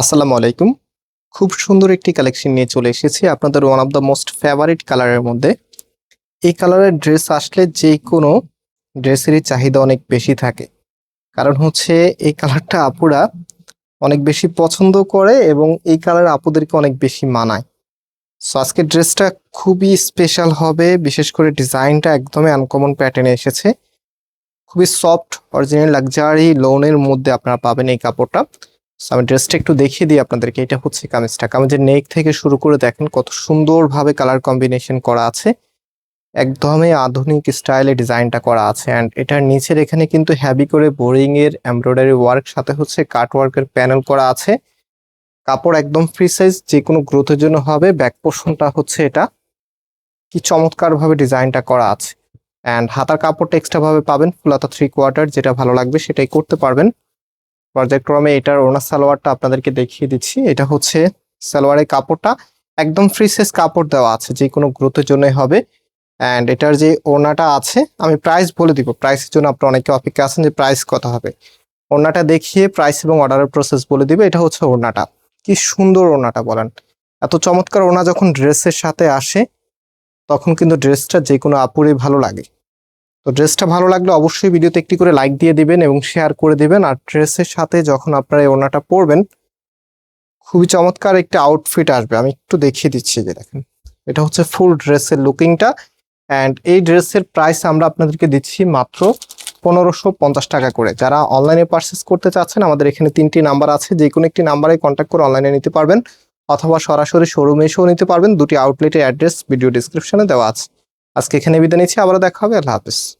আসসালামু আলাইকুম। খুব সুন্দর একটি কালেকশন নিয়ে চলে এসেছি আপনাদের one of the most favourite কালারের মধ্যে। এই কালারের ড্রেস আসলে যে কোনো ড্রেসেরই চাহিদা অনেক বেশি থাকে। কারণ হচ্ছে এই কালারটা আপুরা অনেক বেশি পছন্দ করে এবং এই কালার আপুদেরকে অনেক বেশি মানায়। সো আজকের ড্রেসটা খুবই স্পেশাল হবে, বিশেষ করে ডিজাইনটা একদমই আনকমন প্যাটার্নে এসেছে। খুবই সফট অরিজিনাল লাক্সারি লোনের মধ্যে আপনারা পাবেন এই কাপড়টা। আমি ড্রেসটা একটু দেখিয়ে দিই আপনাদেরকে, এটা হচ্ছে কামিজটা। কামিজের নেক থেকে শুরু করে দেখেন কত সুন্দরভাবে কালার কম্বিনেশন করা আছে। একদমই আধুনিক স্টাইলে ডিজাইনটা করা আছে। অ্যান্ড এটার নিচের এখানে কিন্তু হ্যাভি করে বোরিং এর এমব্রয়ডারি ওয়ার্ক সাথে হচ্ছে কাট ওয়ার্কের প্যানেল করা আছে। কাপড় একদম ফ্রি সাইজ যে কোনো গ্রোথের জন্য হবে। ব্যাক পোর্শনটা হচ্ছে এটা। কি চমৎকার ভাবে ডিজাইনটা করা আছে। অ্যান্ড হাতার কাপড়টা এক্সট্রা ভাবে পাবেন ফুলাতা থ্রি কোয়ার্টার যেটা ভালো লাগবে সেটাই করতে পারবেন। পর্যায়ক্রমে এটার ওনার সালোয়ারটা আপনাদেরকে দেখিয়ে দিচ্ছি। এটা হচ্ছে সালোয়ারের কাপড়টা। একদম ফ্রি সাইজ কাপড় দেওয়া আছে, যে কোনো গ্রোথের জন্যই হবে। অ্যান্ড এটার যে ওনাটা আছে, আমি প্রাইস বলে দিব। প্রাইসের জন্য আপনারা অনেকে অপেক্ষা আছেন যে প্রাইস কত হবে। ওনাটা দেখিয়ে প্রাইস এবং অর্ডারের প্রসেস বলে দিবে। এটা হচ্ছে ওনাটা কি সুন্দর ওনাটা বলেন। এত চমৎকার ওনা যখন ড্রেসের সাথে আসে, তখন কিন্তু ড্রেসটা যে কোনো আপুরই ভালো লাগে। তো ড্রেসটা ভালো লাগলে অবশ্যই ভিডিওতে একটি করে লাইক দিয়ে দিবেন এবং শেয়ার করে দিবেন। আর ড্রেসের সাথে যখন আপনারা এই ওড়নাটা পরবেন, খুবই চমৎকার একটা আউটফিট আসবে। আমি একটু দেখিয়ে দিচ্ছি যে দেখেন। এটা হচ্ছে ফুল ড্রেসের লুকিংটা অ্যান্ড এই ড্রেসের প্রাইস আমরা আপনাদেরকে দিচ্ছি মাত্র পনেরোশো পঞ্চাশ টাকা করে। যারা অনলাইনে পারচেস করতে চাচ্ছেন, আমাদের এখানে তিনটি নাম্বার আছে। যে কোনো একটি নাম্বারে কন্ট্যাক্ট করে অনলাইনে নিতে পারবেন। অথবা সরাসরি শোরুমে এসেও নিতে পারবেন। দুটি আউটলেটের অ্যাড্রেস ভিডিও ডিসক্রিপশনে দেওয়া আছে। আজকে এখানে বিদায় নিচ্ছি। আবারও দেখা হবে। আল্লাহ হাফিজ।